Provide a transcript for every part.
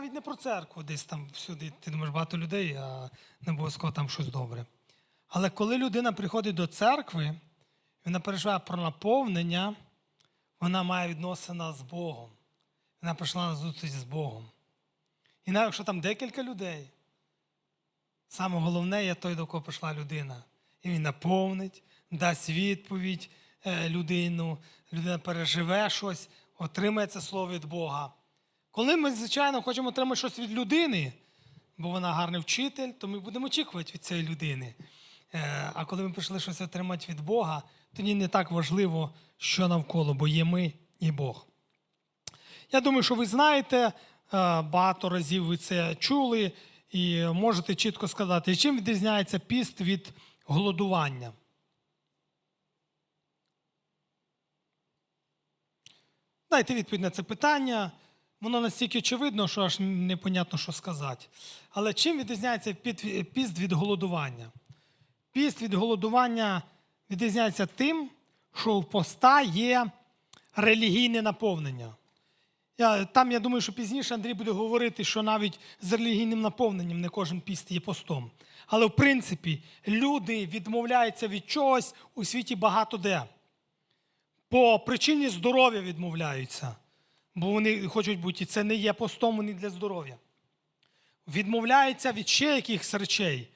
навіть не про церкву, десь там всюди, ти думаєш, багато людей, а не обов'язково там щось добре. Але коли людина приходить до церкви, вона переживає про наповнення, вона має відносина з Богом. Вона прийшла на зустріч з Богом. І навіть якщо там декілька людей, саме головне є той, до кого прийшла людина. І він наповнить, дасть відповідь е, людину, людина переживе щось, отримає це слово від Бога. Коли ми, звичайно, хочемо отримати щось від людини, бо вона гарний вчитель, то ми будемо очікувати від цієї людини. Е, А коли ми прийшли щось отримати від Бога, тоді не так важливо, що навколо, бо є ми і Бог. Я думаю, що ви знаєте, е, багато разів ви це чули і можете чітко сказати, чим відрізняється піст від голодування. Дайте відповідь на це питання. Воно настільки очевидно, що аж непонятно, що сказати. Але чим відрізняється піст від голодування? Піст від голодування відрізняється тим, що у поста є релігійне наповнення. Я, там я думаю, що пізніше Андрій буде говорити, що навіть з релігійним наповненням не кожен піст є постом. Але в принципі люди відмовляються від чогось у світі багато де. По причині здоров'я відмовляються, бо вони хочуть бути, це не є постом вони для здоров'я. Відмовляються від ще якихось речей.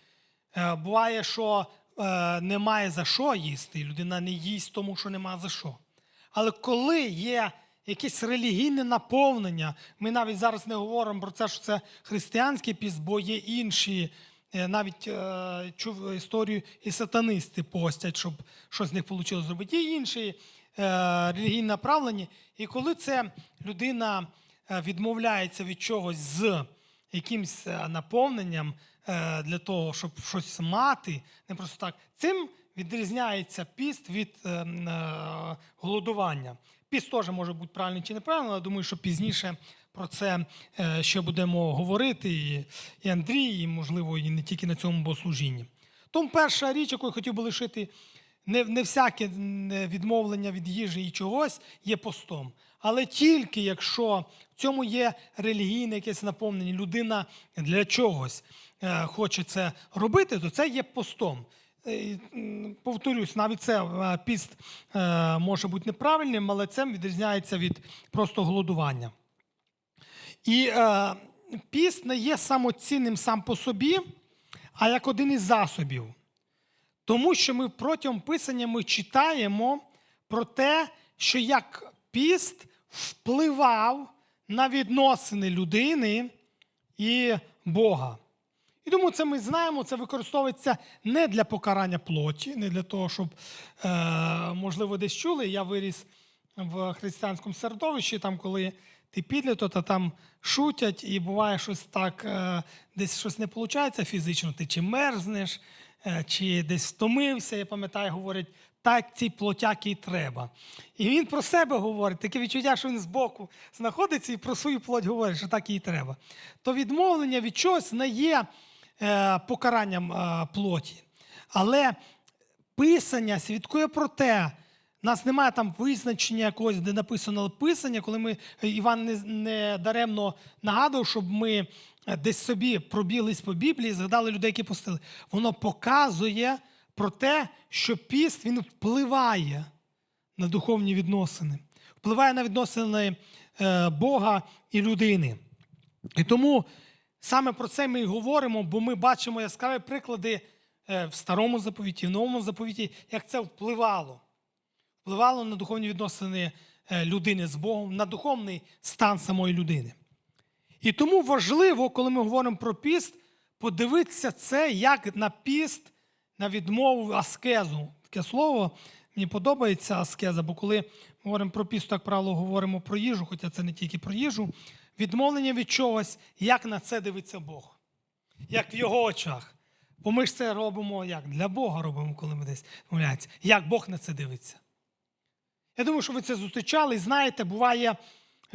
Е, Буває, що е, немає за що їсти, людина не їсть тому, що немає за що. Але коли є якесь релігійне наповнення, ми навіть зараз не говоримо про це, що це християнський піст, бо є інші, е, навіть чув історію, і сатанисти постять, щоб щось з них вийшло зробити. Є інші е, релігійні направлення. І коли це людина е, відмовляється від чогось з якимось е, наповненням для того, щоб щось мати, не просто так, цим відрізняється піст від голодування. Піст теж може бути правильний чи неправильний, але думаю, що пізніше про це ще будемо говорити. І Андрій, і, можливо, і не тільки на цьому богослужінні. Тому перша річ, яку я хотів би лишити, не, не всяке відмовлення від їжі і чогось є постом. Але тільки якщо в цьому є релігійне якесь наповнення, людина для чогось е, хоче це робити, то це є постом. Е, Повторюсь, навіть це е, піст може бути неправильним, але це відрізняється від просто голодування. І піст не є самоцінним сам по собі, а як один із засобів. Тому що ми протягом писання ми читаємо про те, що як піст впливав на відносини людини і Бога. І тому це ми знаємо, це використовується не для покарання плоті, не для того, щоб, е, можливо, десь чули. Я виріс в християнському середовищі, там, коли ти підліток, то там шутять, і буває щось так, е, десь щось не виходить фізично, ти чи мерзнеш, чи десь втомився, я пам'ятаю, говорить, так ці плотяки і треба. І він про себе говорить, таке відчуття, що він збоку знаходиться і про свою плоть говорить, що так їй треба. То відмовлення від чогось не є е, покаранням е, плоті. Але писання свідкує про те, у нас немає там визначення якогось, де написано писання, коли ми Іван не, не даремно нагадував, щоб ми е, десь собі пробіглись по Біблії, згадали людей, які постили. Воно показує про те, що піст він впливає на духовні відносини, впливає на відносини е, Бога і людини. І тому саме про це ми і говоримо, бо ми бачимо яскраві приклади е, в старому заповіті, в новому заповіті, як це впливало. Впливало на духовні відносини е, людини з Богом, на духовний стан самої людини. І тому важливо, коли ми говоримо про піст, подивитися це як на піст, на відмову аскезу. Таке слово мені подобається аскеза, бо коли ми говоримо про піст, так правило говоримо про їжу, хоча це не тільки про їжу. Відмовлення від чогось, як на це дивиться Бог, як в його очах. Бо ми ж це робимо як? Для Бога робимо, коли ми десь відмовляємося. Як Бог на це дивиться. Я думаю, що ви це зустрічали і знаєте, буває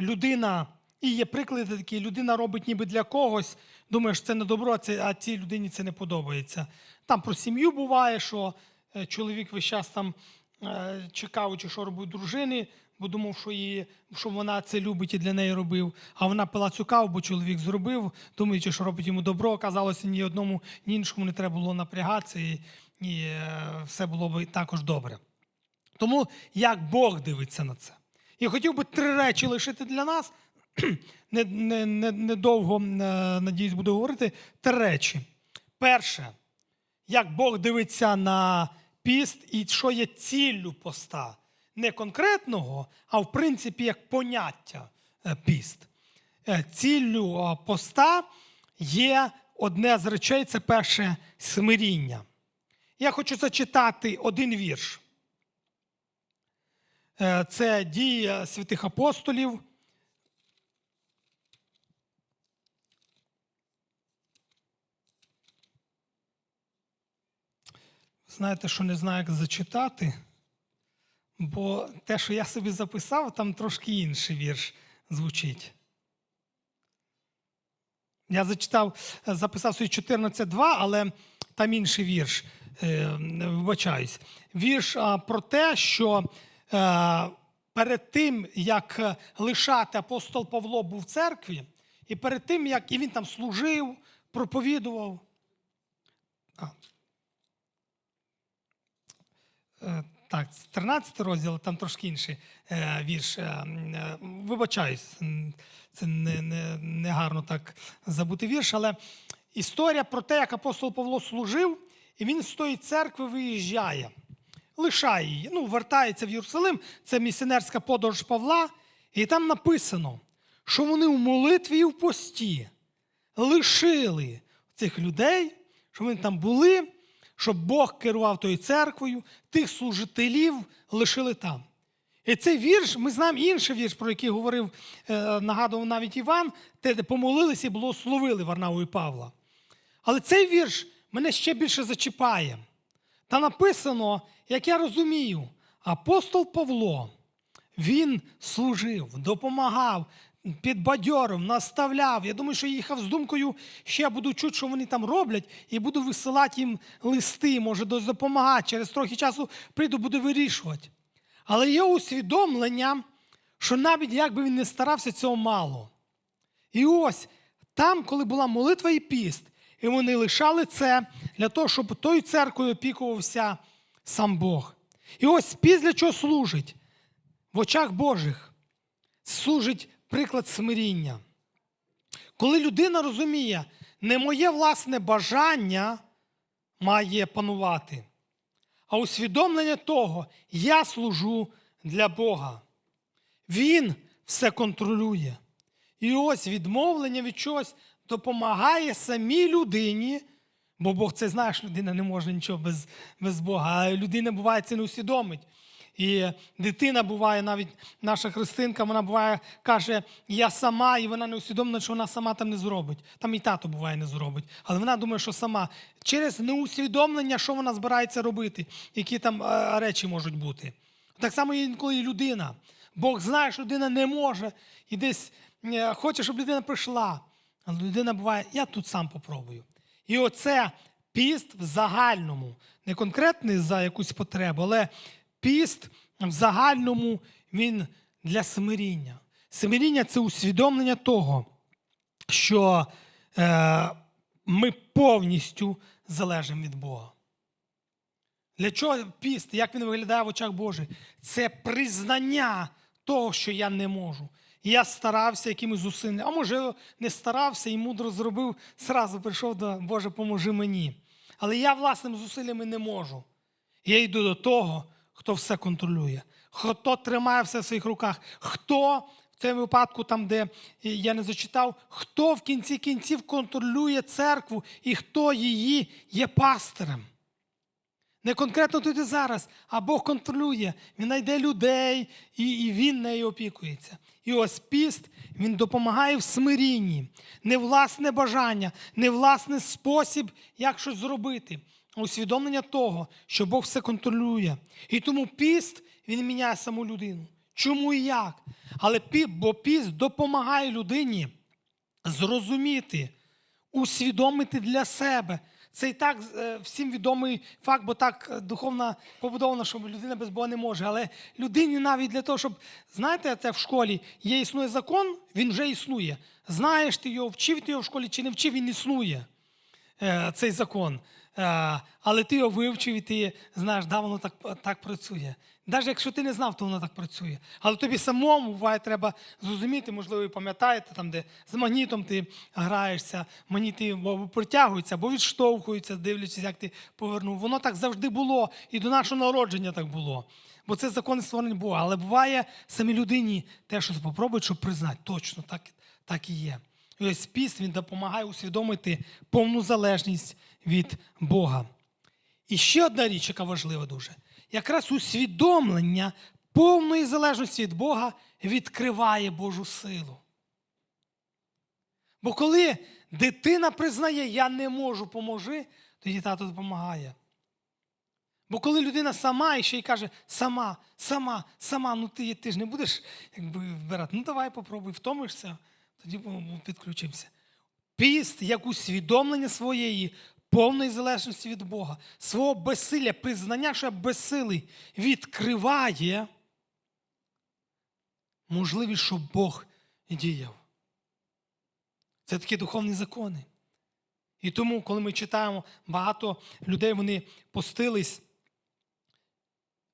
людина, і є приклади такі, людина робить ніби для когось, думаєш, це не добро, а цій людині це не подобається. Там про сім'ю буває, що е, чоловік весь час там, е, чекаючи, що робить дружини, бо думав, що, її, що вона це любить і для неї робив. А вона пила цю каву, бо чоловік зробив, думаючи, що робить йому добро. Оказалося, ні одному, ні іншому не треба було напрягатися, і, і е, все було б також добре. Тому як Бог дивиться на це? І хотів би три речі лишити для нас. Не, не, не, недовго, е, надіюсь, буду говорити. Три речі. Перше, як Бог дивиться на піст і що є ціллю поста. Не конкретного, а в принципі як поняття е, піст. Е, Ціллю поста є одне з речей це перше смиріння. Я хочу зачитати один вірш. Е, Це дії святих апостолів. Знаєте, що не знаю, як зачитати, бо те, що я собі записав, там трошки інший вірш звучить. Я зачитав, записав собі 14.2, але там інший вірш. е, Вибачаюсь. Вірш про те, що перед тим, як е, лишати апостол Павло був в церкві, і перед тим, як і він там служив, проповідував. А, Е, Так, 13 розділ, там трошки інший е, вірш. Е, е, Вибачаюсь, це не, не, не гарно так забути вірш, але історія про те, як апостол Павло служив, і він з тої церкви виїжджає, лишає її, ну, вертається в Єрусалим, це місіонерська подорож Павла, і там написано, що вони в молитві і в пості лишили цих людей, що вони там були, щоб Бог керував тою церквою, тих служителів лишили там. І цей вірш, ми знаємо інший вірш, про який говорив, е, нагадував навіть Іван, те, де помолилися і благословили Варнаву і Павла. Але цей вірш мене ще більше зачіпає. Та написано, як я розумію, апостол Павло, він служив, допомагав, підбадьорив, наставляв. Я думаю, що їхав з думкою, що я буду чути, що вони там роблять, і буду висилати їм листи, може, допомагати. Через трохи часу прийду, буду вирішувати. Але є усвідомлення, що навіть як би він не старався, цього мало. І ось там, коли була молитва і піст, і вони лишали це для того, щоб тою церквою опікувався сам Бог. І ось піст для чого служить? В очах Божих служить приклад смиріння. Коли людина розуміє, не моє власне бажання має панувати, а усвідомлення того, я служу для Бога. Він все контролює. І ось відмовлення від чогось допомагає самій людині, бо Бог це знає, що людина не може нічого без, без Бога, а людина буває це не усвідомить. І дитина буває, навіть наша христинка, вона буває, каже, я сама, і вона не усвідомлена, що вона сама там не зробить. Там і тато буває не зробить. Але вона думає, що сама. Через неусвідомлення, що вона збирається робити, які там е, речі можуть бути. Так само інколи і людина. Бог знає, що людина не може і десь е, хоче, щоб людина прийшла. Але людина буває, я тут сам попробую. І оце піст в загальному, не конкретний за якусь потребу, але піст в загальному він для смиріння. Смиріння це усвідомлення того, що е, ми повністю залежимо від Бога. Для чого піст, як він виглядає в очах Божих? Це признання того, що я не можу. Я старався якимось зусиллями, а може, не старався і мудро зробив, зразу прийшов до Боже, поможи мені. Але я власними зусиллями не можу. Я йду до того, хто все контролює, хто тримає все в своїх руках, хто в цьому випадку, там, де я не зачитав, хто в кінці кінців контролює церкву і хто її є пастирем. Не конкретно тут і зараз, а Бог контролює. Він знайде людей і, і він нею опікується. І ось піст він допомагає в смирінні, не власне бажання, не власний спосіб, як щось зробити, а усвідомлення того, що Бог все контролює. І тому піст він міняє саму людину. Чому і як? Але бо піст допомагає людині зрозуміти, усвідомити для себе Це і так е, всім відомий факт, бо так е, духовно побудовано, що людина без Бога не може. Але людині навіть для того, щоб, знаєте, це в школі є існує закон, він вже існує. Знаєш ти його, вчив ти його в школі чи не вчив, він існує, е, цей закон. Але ти його вивчив і ти знаєш, да, воно так, так працює. Навіть якщо ти не знав, то воно так працює. Але тобі самому буває, треба зрозуміти, можливо, ви пам'ятаєте, там, де з магнітом ти граєшся, магніти або притягуються, або відштовхуються, дивлячись, як ти повернув. Воно так завжди було, і до нашого народження так було. Бо це закони створення Бога. Але буває самій людині те, що попробують, щоб признати. Точно так, так і є. І ось піст він допомагає усвідомити повну залежність від Бога. І ще одна річ, яка важлива дуже. Якраз усвідомлення повної залежності від Бога відкриває Божу силу. Бо коли дитина признає, я не можу поможи, тоді тато допомагає. Бо коли людина сама і ще й каже, сама, сама, сама, ну ти, ти ж не будеш якби, вбирати, ну давай попробуй, втомишся, тоді підключимося. Піст як усвідомлення своєї повної залежності від Бога, свого безсилля, признання, що я безсилий, відкриває можливість, щоб Бог діяв. Це такі духовні закони. І тому, коли ми читаємо, багато людей вони постились.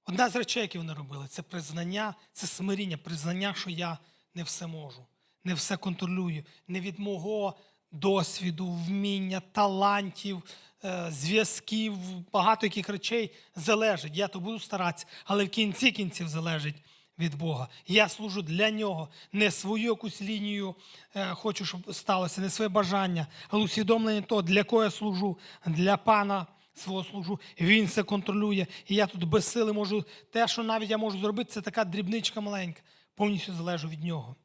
Одна з речей, які вони робили, це признання, це смиріння, признання, що я не все можу, не все контролюю, не від мого досвіду, вміння, талантів, е, зв'язків, багато яких речей залежить. Я то буду старатися, але в кінці кінців залежить від Бога. Я служу для нього, не свою якусь лінію е, хочу, щоб сталося, не своє бажання, але усвідомлення того, для кого я служу, для пана свого служу. Він це контролює. І я тут без сили можу, те, що навіть я можу зробити, це така дрібничка маленька, повністю залежу від нього.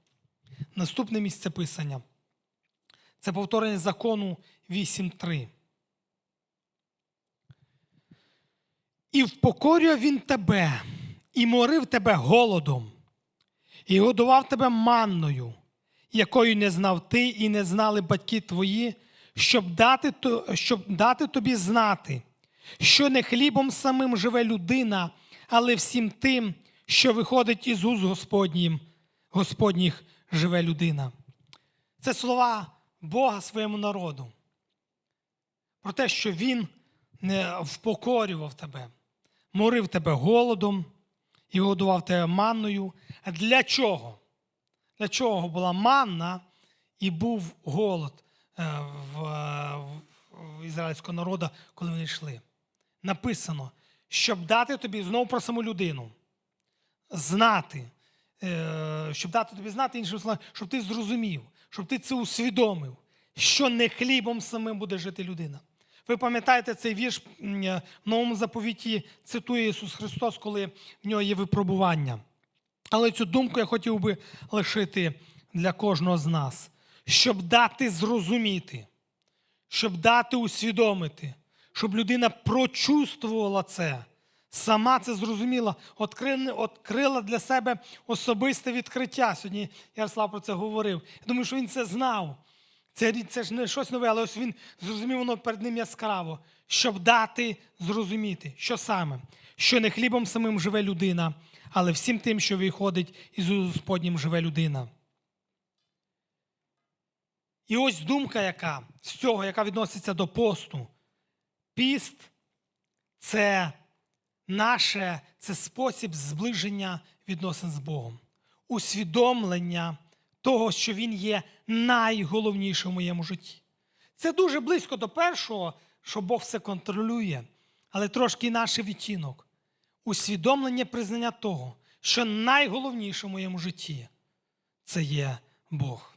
Наступне місце писання. Це повторення закону 8.3. І впокорює він тебе, і морив тебе голодом, і годував тебе манною, якою не знав ти і не знали батьки твої, щоб дати, щоб дати тобі знати, що не хлібом самим живе людина, але всім тим, що виходить із уз Господнім, Господніх живе людина. Це слова Бога своєму народу. Про те, що Він не впокорював тебе, морив тебе голодом і годував тебе манною. А Для чого? Для чого була манна і був голод е, в, в, ізраїльського народу, коли вони йшли? Написано, щоб дати тобі знову про саму людину, знати, е, щоб дати тобі знати, іншими словами, щоб ти зрозумів, щоб ти це усвідомив, що не хлібом самим буде жити людина. Ви пам'ятаєте цей вірш е, в новому заповіті цитує Ісус Христос, коли в нього є випробування. Але цю думку я хотів би лишити для кожного з нас, щоб дати зрозуміти, щоб дати усвідомити, щоб людина прочувствувала це, сама це зрозуміла, відкрила, для себе особисте відкриття. Сьогодні Ярослав про це говорив. Я думаю, що він це знав. Це, це ж не щось нове, але ось він зрозумів воно перед ним яскраво, щоб дати зрозуміти, що саме, що не хлібом самим живе людина, але всім тим, що виходить із Господнім живе людина. І ось думка, яка з цього, яка відноситься до посту. Піст це наше це спосіб зближення відносин з Богом, усвідомлення того, що Він є найголовнішим у моєму житті. Це дуже близько до першого, що Бог все контролює, але трошки інакший відтінок. Усвідомлення признання того, що найголовніше в моєму житті це є Бог.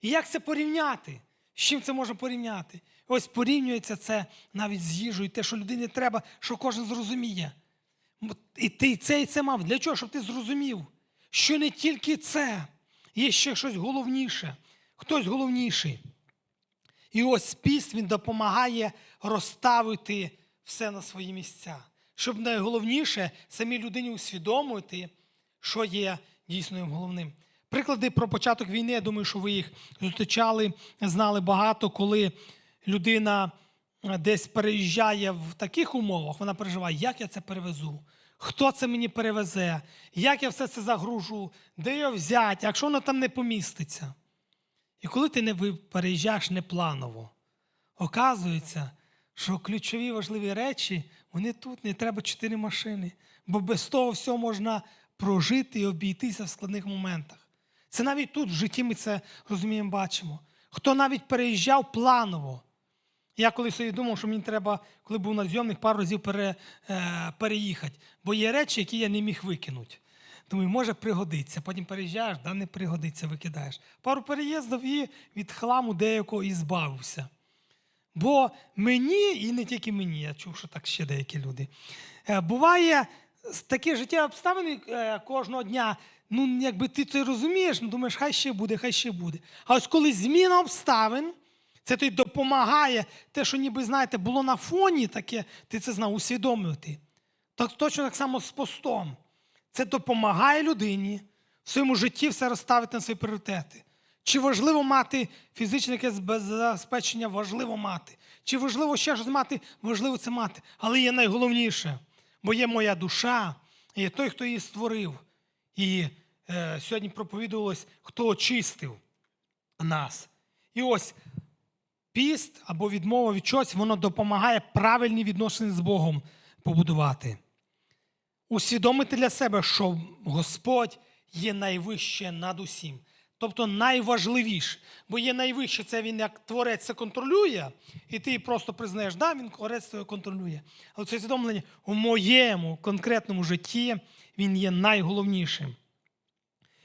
І як це порівняти? З чим це можна порівняти? Ось порівнюється це навіть з їжею, те, що людині треба, що кожен зрозуміє. І ти це, і це мав. Для чого? Щоб ти зрозумів, що не тільки це, є ще щось головніше, хтось головніший. І ось піст він допомагає розставити все на свої місця. Щоб найголовніше самій людині усвідомити, що є дійсно головним. Приклади про початок війни, я думаю, що ви їх зустрічали, знали багато, коли людина е, десь переїжджає в таких умовах, вона переживає, як я це перевезу, хто це мені перевезе, як я все це загружу, де його взяти, якщо воно там не поміститься. І коли ти не переїжджаєш непланово, оказується, що ключові важливі речі, вони тут, не треба чотири машини, бо без того всього можна прожити і обійтися в складних моментах. Це навіть тут в житті ми це розуміємо, бачимо. Хто навіть переїжджав планово. Я колись собі думав, що мені треба, коли був на зйомних, пару разів пере, е, переїхати. Бо є речі, які я не міг викинути. Думаю, може пригодиться. Потім переїжджаєш, да не пригодиться, викидаєш. Пару переїздів і від хламу деякого і збавився. Бо мені, і не тільки мені, я чув, що так ще деякі люди. е, Буває такі життєві обставини е, кожного дня. Ну, якби ти це розумієш, ну думаєш, хай ще буде, хай ще буде. А ось коли зміна обставин, це тобі допомагає те, що ніби, знаєте, було на фоні таке, ти це знав усвідомлювати. Так точно так само з постом. Це допомагає людині в своєму житті все розставити на свої пріоритети. Чи важливо мати фізичне якесь забезпечення? Важливо мати. Чи важливо ще щось мати? Важливо це мати. Але є найголовніше, бо є моя душа, і є той, хто її створив. І е, сьогодні проповідувалось, хто очистив нас. І ось піст або відмова від чогось, воно допомагає правильні відносини з Богом побудувати. Усвідомити для себе, що Господь є найвище над усім. Тобто найважливіше. Бо є найвище, це він як творець це контролює, і ти просто признаєш, да, він творець це контролює. Але це усвідомлення у моєму конкретному житті він є найголовнішим.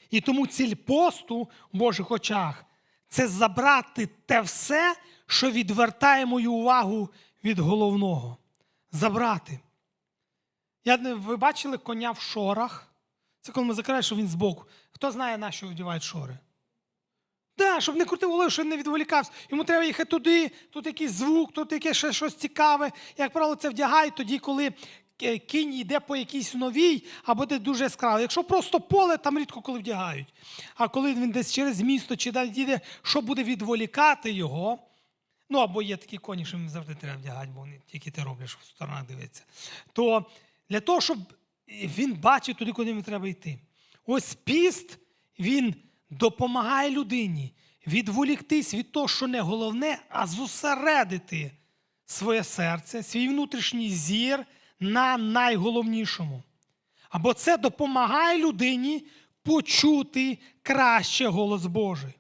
І тому ціль посту в Божих очах це забрати те все, що відвертає мою увагу від головного. Забрати. Я, ви бачили коня в шорах? Це коли ми закриваємо, що він збоку. Хто знає, на що вдівають шори? Так, щоб не крутив головою, щоб не відволікався. Йому треба їхати туди, тут якийсь звук, тут якесь ще щось цікаве. Як правило, це вдягають тоді, коли е, кінь йде по якійсь новій або десь дуже яскраво. Якщо просто поле, там рідко коли вдягають. А коли він десь через місто чи далі їде, що буде відволікати його. Ну, або є такі коні, що їм завжди треба вдягати, бо вони тільки те роблять, що в сторонах дивиться. То для того, щоб він бачив туди, куди йому треба йти. Ось піст, він допомагає людині відволіктись від того, що не головне, а зосередити своє серце, свій внутрішній зір на найголовнішому. Або це допомагає людині почути краще голос Божий.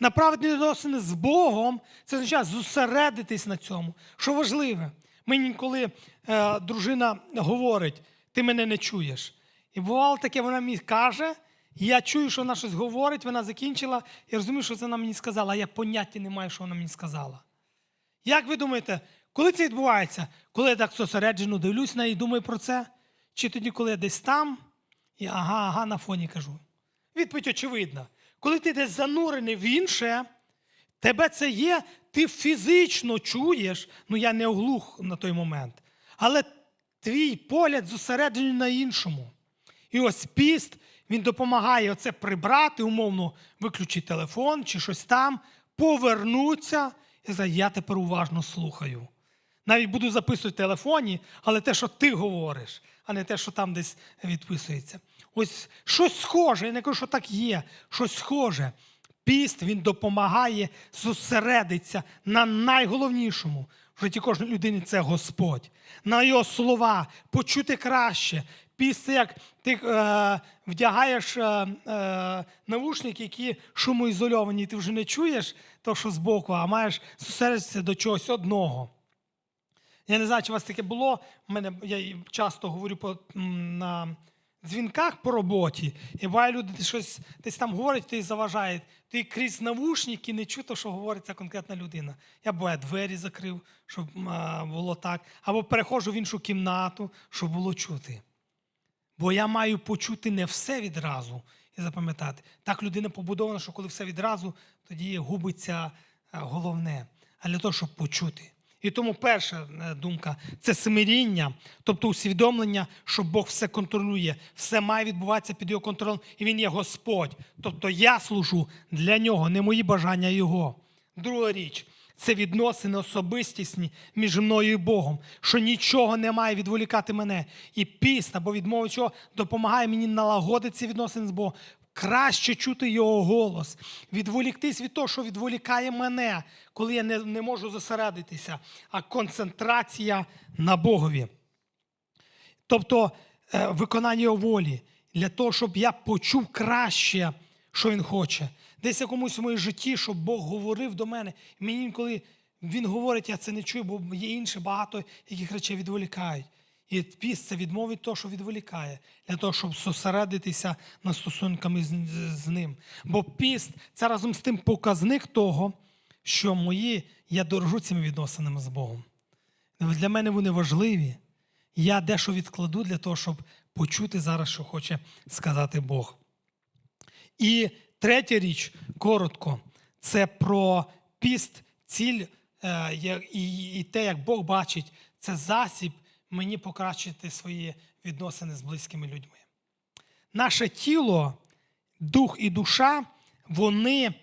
Направити відносини з Богом це означає зосередитись на цьому. Що важливе, мені коли е, дружина говорить, ти мене не чуєш. І бувало таке, вона мені каже, я чую, що вона щось говорить, вона закінчила, я розумію, що це вона мені сказала, а я поняття не маю, що вона мені сказала. Як ви думаєте, коли це відбувається? Коли я так зосереджено дивлюсь на неї і думаю про це? Чи тоді, коли я десь там, і ага, ага, на фоні кажу? Відповідь очевидна. Коли ти десь занурений в інше, тебе це є, ти фізично чуєш, ну я не оглух на той момент, але твій погляд зосереджений на іншому. І ось піст, він допомагає оце прибрати, умовно, виключити телефон чи щось там, повернутися і сказати, я тепер уважно слухаю. Навіть буду записувати в телефоні, але те, що ти говориш, а не те, що там десь відписується. Ось щось схоже, я не кажу, що так є, щось схоже. Піст він допомагає зосередитися на найголовнішому в житті кожної людини це Господь. На його слова почути краще. Піст це як ти е, вдягаєш е, е, навушники, які шумоізольовані, ти вже не чуєш то, що збоку, а маєш зосередитися до чогось одного. Я не знаю, чи у вас таке було. Мене я часто говорю по, на дзвінках по роботі, і буває люди щось десь там говорять, ти заважає. Ти крізь навушники не чуто, що говорить ця конкретна людина. Я буває двері закрив, щоб а, було так, або переходжу в іншу кімнату, щоб було чути. Бо я маю почути не все відразу і запам'ятати. Так людина побудована, що коли все відразу, тоді губиться головне. А для того, щоб почути. І тому перша е, думка це смиріння, тобто усвідомлення, що Бог все контролює, все має відбуватися під його контролем, і він є Господь. Тобто я служу для нього, не мої бажання Його. Друга річ це відносини особистісні між мною і Богом, що нічого не має відволікати мене. І піст або відмова чого допомагає мені налагодити ці відносини з Богом, краще чути його голос, відволіктись від того, що відволікає мене, коли я не, не можу зосередитися, а концентрація на Богові. Тобто е, виконання його волі для того, щоб я почув краще, що він хоче. Десь якомусь в моєму житті, щоб Бог говорив до мене. Мені інколи він говорить, я це не чую, бо є інше багато яких речей відволікають. І піст це відмова від того, що відволікає, для того, щоб зосередитися на стосунками з, з ним. Бо піст це разом з тим показник того, що мої я дорожу цими відносинами з Богом. Для мене вони важливі. Я дещо відкладу для того, щоб почути зараз, що хоче сказати Бог. І третя річ, коротко, це про піст, ціль е, і те, як Бог бачить, це засіб мені покращити свої відносини з близькими людьми. Наше тіло, дух і душа, вони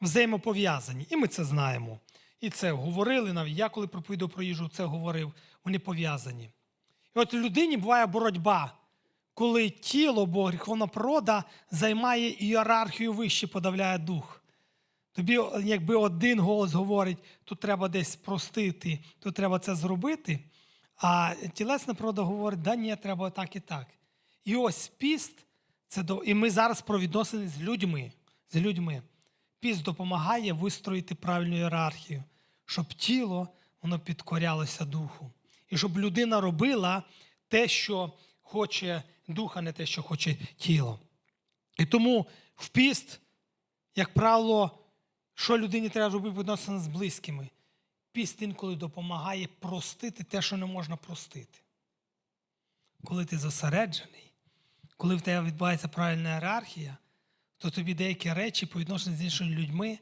взаємопов'язані. І ми це знаємо. І це говорили навіть. Я коли проповідав про їжу, це говорив, вони пов'язані. І от в людині буває боротьба, коли тіло, бо гріховна природа займає ієрархію вище, подавляє дух. Тобі, якби один голос говорить, тут треба десь простити, тут треба це зробити. А тілесна природа говорить, да ні, треба так і так. І ось піст, це до... і ми зараз про відносини з людьми. З людьми. Піст допомагає вистроїти правильну ієрархію, щоб тіло воно підкорялося духу. І щоб людина робила те, що хоче дух, а не те, що хоче тіло. І тому в піст, як правило, що людині треба робити відносини з близькими? Піст інколи допомагає простити те, що не можна простити. Коли ти зосереджений, коли в тебе відбувається правильна ієрархія, то тобі деякі речі по відношенню з іншими людьми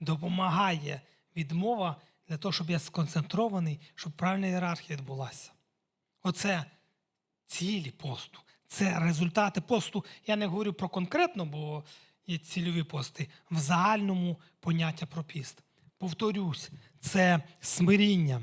допомагає відмова для того, щоб я сконцентрований, щоб правильна ієрархія відбулася. Оце цілі посту. Це результати посту. Я не говорю про конкретно, бо є цільові пости, в загальному поняття про піст. Повторюсь, це смиріння,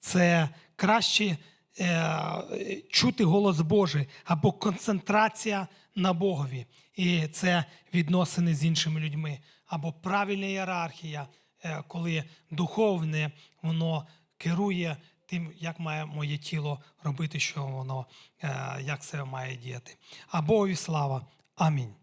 це краще е, чути голос Божий або концентрація на Богові. І це відносини з іншими людьми, або правильна ієрархія, е, коли духовне воно керує тим, як має моє тіло робити, що воно, е, як себе має діяти. А Богові слава. Амінь.